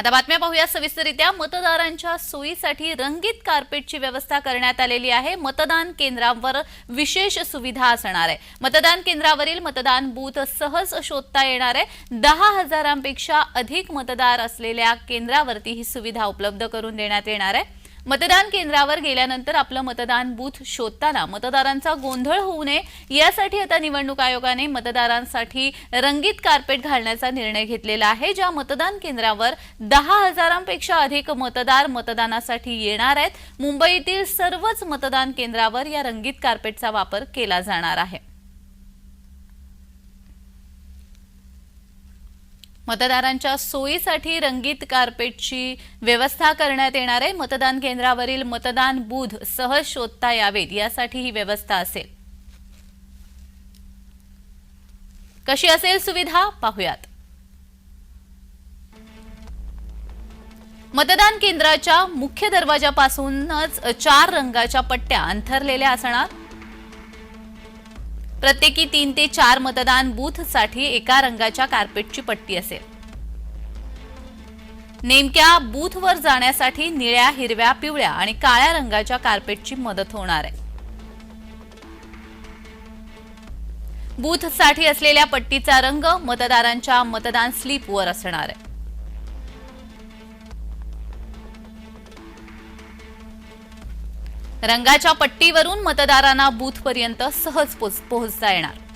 आता बातम्या पाहूया. सविस्तरित्या मतदारांच्या सोयीसाठी रंगीत कार्पेटची व्यवस्था करण्यात आलेली आहे. मतदान केंद्रावर विशेष सुविधा असणार आहे. मतदान केंद्रावरील मतदान बूथ सहज शोधता येणार आहे. दहा हजारांपेक्षा अधिक मतदार असलेल्या केंद्रावरती ही सुविधा उपलब्ध करून देण्यात येणार आहे. मतदान केंद्रावर गेल्यानंतर आपलं मतदान बूथ शोधताना मतदारांचा गोंधळ होऊ नये यासाठी आता निवडणूक आयोगाने मतदारांसाठी रंगीत कार्पेट घालण्याचा निर्णय घेतलेला आहे ज्या मतदान केंद्रावर दहा हजारांपेक्षा अधिक मतदार मतदानासाठी येणार आहेत. मुंबईतील सर्वच मतदान केंद्रावर या रंगीत कार्पेटचा वापर केला जाणार आहे. मतदारांच्या सोयीसाठी रंगीत कार्पेटची व्यवस्था करण्यात येणार आहे. मतदान केंद्रावरील मतदान बूथ सहज शोधता यावेत यासाठी ही व्यवस्था असेल. कशी असेल सुविधा? पाहुयात. मतदान केंद्राच्या मुख्य दरवाजापासूनच चार रंगाच्या पट्ट्या अंथरलेल्या असणार. प्रत्येकी तीन ते चार मतदान बूथसाठी एका रंगाच्या कार्पेटची पट्टी असेल. नेमक्या बूथवर जाण्यासाठी निळ्या हिरव्या पिवळ्या आणि काळ्या रंगाच्या कार्पेटची मदत होणार आहे. बूथसाठी असलेल्या पट्टीचा रंग मतदारांच्या मतदान स्लिपवर असणार आहे. रंगाच्या पट्टीवरून मतदारांना बूथपर्यंत सहज पोच- पोहोचता येणार.